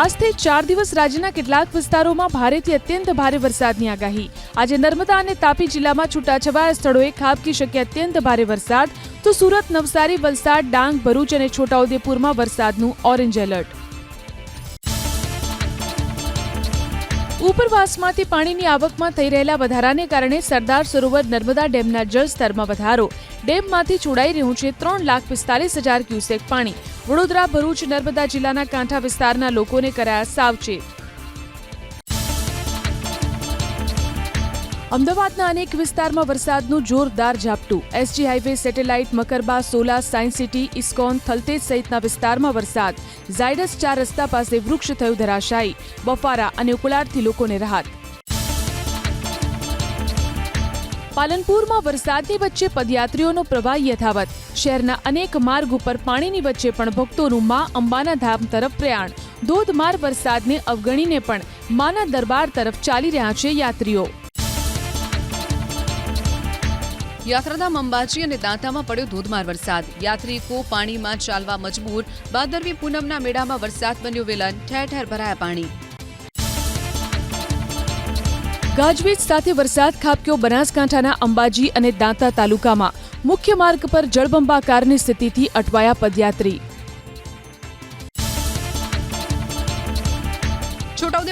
આજથી ચાર દિવસ રાજ્યના કેટલાક વિસ્તારોમાં ભારેથી અત્યંત ભારે વરસાદની આગાહી. આજે નર્મદા અને તાપી જિલ્લામાં છૂટાછવાયા સ્થળોએ ખાબકી શકે અત્યંત ભારે વરસાદ. તો સુરત, નવસારી, વલસાડ, ડાંગ, ભરૂચ અને છોટાઉદેપુરમાં વરસાદનું ઓરેન્જ એલર્ટ. ઉપરવાસમાંથી પાણીની આવકમાં થઈ રહેલા વધારાને કારણે સરદાર સરોવર નર્મદા ડેમના જળસ્તરમાં વધારો. ડેમમાંથી છોડાઈ રહ્યું છે ત્રણ લાખ પિસ્તાલીસ હજાર ક્યુસેક પાણી. વડોદરા, ભરૂચ, નર્મદા જિલ્લાના કાંઠા વિસ્તારના લોકોને કરાયા સાવચેત. અમદાવાદના અનેક વિસ્તારમાં વરસાદનું જોરદાર ઝાપટું. SG highway, satellite, Makarba, Sola, science city, ISKCON, Thaltej સહિતના વિસ્તારમાં વરસાદ. ઝાયડસ ચાર રસ્તા પાસે વૃક્ષ થયું ધરાશાયી. બફારા અને ઉકળાટથી લોકોને રાહત. પાલનપુરમાં વરસાદની વચ્ચે પદયાત્રીઓનો પ્રવાહ યથાવત. શહેરના અનેક માર્ગ ઉપર પાણીની વચ્ચે પણ ભક્તોનું મા અંબાના ધામ તરફ પ્રયાણ. ધોધમાર વરસાદને અવગણીને પણ માના દરબાર તરફ ચાલી રહ્યા છે યાત્રીઓ. યાત્રાધામ અંબાજી અને દાંતામાં પડ્યો ધોધમાર વરસાદ. યાત્રિકો પાણીમાં ચાલવા મજબૂર. ભાદરવી પૂનમના મેળામાં વરસાદ બન્યો વિલન. ઠેર ઠેર ભરાયા પાણી. ગાજવીજ સાથે વરસાદ ખાબક્યો બનાસકાંઠાના અંબાજી અને દાંતા તાલુકામાં. મુખ્ય માર્ગ પર જળબંબાકારની સ્થિતિથી અટવાયા પદયાત્રી.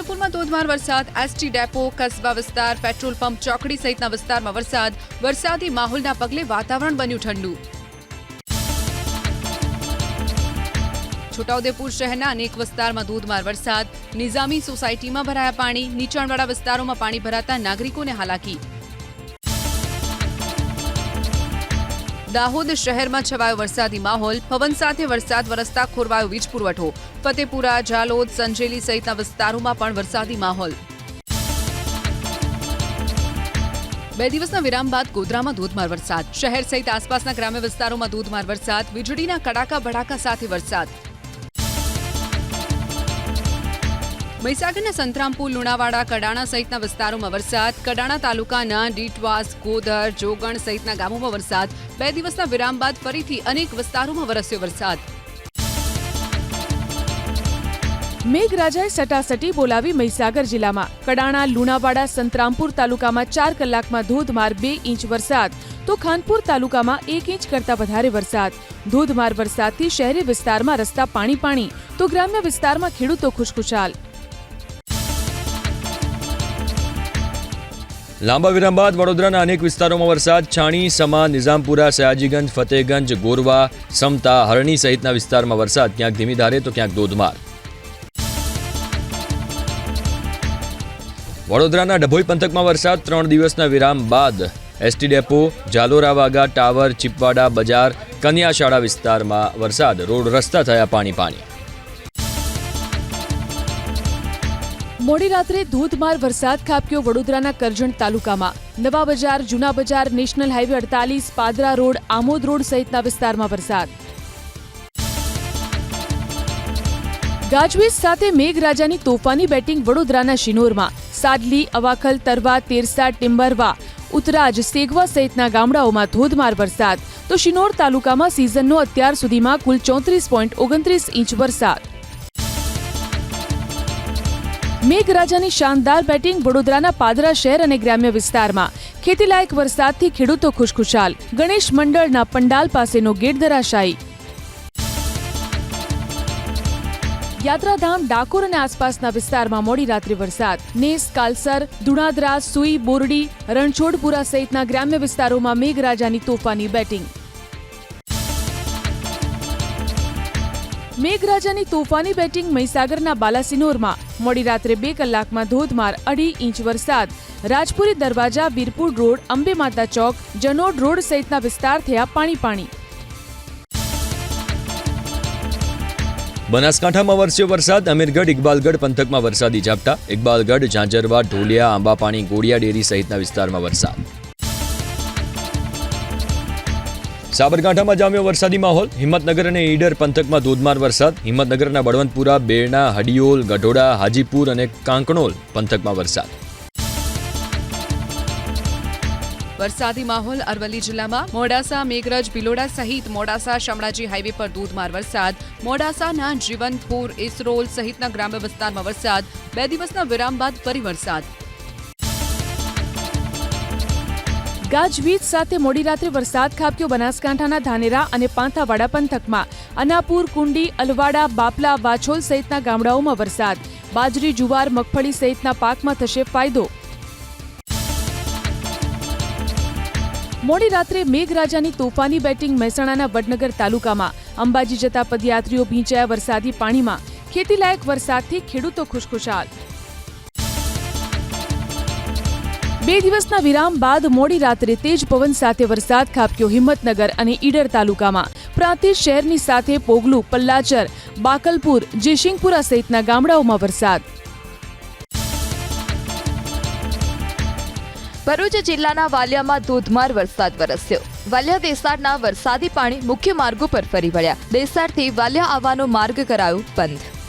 છોટાઉદેપુરમાં ધોધમાર વરસાદ, એસટી ડેપો, કસ્બા વિસ્તાર, પેટ્રોલ પંપ, ચોકડી સહિતના વિસ્તારમાં વરસાદ. વરસાદી માહોલના પગલે વાતાવરણ બન્યું ઠંડુ. છોટાઉદેપુર શહેરના અનેક વિસ્તારમાં ધોધમાર વરસાદ. નિઝામી સોસાયટીમાં ભરાયા પાણી, નીચાણવાળા વિસ્તારોમાં પાણી ભરાતા નાગરિકોને હાલાકી. દાહોદ શહેરમાં છવાયો વરસાદી માહોલ. પવન સાથે વરસાદ વરસતા ખોરવાયો વીજ પુરવઠો. ફતેપુરા જાલોદ સંજેલી સહિતના વિસ્તારોમાં પણ વરસાદી માહોલ. બે દિવસના વિરામ બાદ ગોધરામાં ધોધમાર વરસાદ. શહેર સહિત આસપાસના ગ્રામ્ય વિસ્તારોમાં ધોધમાર વરસાદ. વીજળીના કડાકા ભડાકા સાથે વરસાદ. મહીસાગરના સંતરામપુર, લુણાવાડા, કડાણા સહિતના વિસ્તારોમાં વરસાદ. કડાણા તાલુકાના ડીટવાસ, ગોધર, જોગણ સહિતના ગામોમાં વરસાદ. બે દિવસના વિરામ બાદ ફરીથી અનેક વિસ્તારોમાં વરસ્યો વરસાદ. મેઘરાજાએ સટાસટી બોલાવી મહીસાગર જિલ્લામાં. કડાણા, લુણાવાડા, સંતરામપુર તાલુકામાં ચાર કલાકમાં ધોધમાર બે ઇંચ વરસાદ. તો ખાનપુર તાલુકામાં એક ઇંચ કરતા વધારે વરસાદ. ધોધમાર વરસાદથી શહેરી વિસ્તારમાં રસ્તા પાણી પાણી. તો ગ્રામ્ય વિસ્તારમાં ખેડૂતો ખુશખુશાલ. લાંબા વિરામ બાદ વડોદરાના અનેક વિસ્તારોમાં વરસાદ. છાણી, સમા, નિઝામપુરા, સયાજીગંજ ફતેગંજ ગોરવા, સમતા, હરણી સહિતના વિસ્તારમાં વરસાદ. ક્યાંક ધીમી ધારે તો ક્યાંક ધોધમાર. વડોદરાના ડભોઈ પંથકમાં વરસાદ ત્રણ દિવસના વિરામ બાદ. એસટી ડેપો જાલોરાવાગા ટાવર, ચીપવાડા બજાર કન્યાશાળા વિસ્તારમાં વરસાદ. રોડ રસ્તા થયા પાણી પાણી મોડી રાત્રે ધોધમાર વરસાદ ખાબક્યો વડોદરાના કરજણ તાલુકામાં. નવા બજાર, જૂના બજાર, નેશનલ હાઈવે અડતાલીસ, પાદરા રોડ, આમોદ રોડ સહિતના વિસ્તારમાં વરસાદ. ગાજવીજ સાથે મેઘરાજાની તોફાની બેટિંગ વડોદરાના શિનોરમાં. સાદલી, અવાખલ, તરવા, તેરસા ટિમ્બરવા ઉતરાજ, સેગવા સહિતના ગામડાઓમાં ધોધમાર વરસાદ. તો શિનોર તાલુકામાં સિઝનનો અત્યાર સુધીમાં કુલ ચોત્રીસ પોઈન્ટ ઓગણત્રીસ ઇંચ વરસાદ. મેઘરાજાની શાનદાર બેટિંગ વડોદરાના પાદરા શહેર અને ગ્રામ્ય વિસ્તારમાં. ખેતીલાયક વરસાદથી ખેડૂતો ખુશખુશાલ. ગણેશ મંડળના પંડાલ પાસેનો ગેટ ધરાશાયી. યાત્રાધામ ડાકોર અને આસપાસના વિસ્તારમાં મોડી રાત્રે વરસાદ. નેસ, કાલસર, ધુણાદરા, સુઈ, બોરડી, રણછોડપુરા સહિતના ગ્રામ્ય વિસ્તારોમાં મેઘરાજાની તોફાની બેટિંગ. મેઘરાજાની તોફાની બેટિંગ મહીસાગરના બાલાસિનોરમાં. મોડી રાત્રે બે કલાકમાં ધોધમાર અઢી ઇંચ વરસાદ. રાજપુરી દરવાજા, વીરપુર રોડ, અંબે માતા ચોક, જનોડ રોડ સહિતના વિસ્તાર થયા પાણી પાણી. બનાસકાંઠામાં વરસ્યો વરસાદ, અમીરગઢ, ઇકબાલગઢ પંથકમાં વરસાદી ઝાપટા, ઇકબાલગઢ, ઝાંઝરવા, ઢોલિયા, આંબાપાણી, ગોળિયા ડેરી સહિતના વિસ્તારમાં વરસાદ. સાબરકાંઠામાં જામ્યો વરસાદી માહોલ. હિંમતનગર અને ઈડર પંથકમાં ધોધમાર વરસાદ. હિંમતનગરના બળવંતપુરા, બેરણા, હડિયોલ, ગઢોડા, હાજીપુર અને કાંકણોલ પંથકમાં વરસાદ. વરસાદી માહોલ અરવલ્લી જિલ્લામાં. મોડાસા, મેઘરજ, ભિલોડા સહિત મોડાસા, શામળાજી હાઈવે પર ધોધમાર વરસાદ. મોડાસાના જીવનપુર ઇસરોલ સહિતના ગ્રામ્ય વિસ્તારમાં વરસાદ. બે દિવસના વિરામ બાદ ફરી વરસાદ. ગાજવીજ સાથે મોડી રાત્રે વરસાદ ખાબક્યો બનાસકાંઠાના ધાનેરા અને પાંથાવાડા પંથકમાં. અનાપુર, કુંડી, અલવાડા, બાપલા, વાછોલ સહિતના ગામડાઓમાં વરસાદ. બાજરી, જુવાર, મગફળી સહિતના પાકમાં થશે ફાયદો. મોડી રાત્રે મેઘરાજાની તોફાની બેટિંગ મહેસાણાના વડનગર તાલુકામાં. અંબાજી જતા પદયાત્રીઓ ભીંચાયા વરસાદી પાણીમાં. ખેતીલાયક વરસાદથી ખેડૂતો ખુશખુશાલ. બે દિવસના વિરામ બાદ મોડી રાત્રે તેજ પવન સાથે વરસાદ ખાબક્યો હિંમતનગર અને ઈડર તાલુકામાં. પ્રાંતિજ શહેરની સાથે પોગલું, પલ્લાચર, બાકલપુર જેશિંગપુરા સહિતના ગામડાઓમાં વરસાદ. ભરૂચ જિલ્લાના વાલિયામાં ધોધમાર વરસાદ વરસ્યો. વાલિયા દેસાડના વરસાદી પાણી મુખ્ય માર્ગો પર ફરી વળ્યા. દેસાડથી વાલિયા આવવાનો માર્ગ કરાયો બંધ.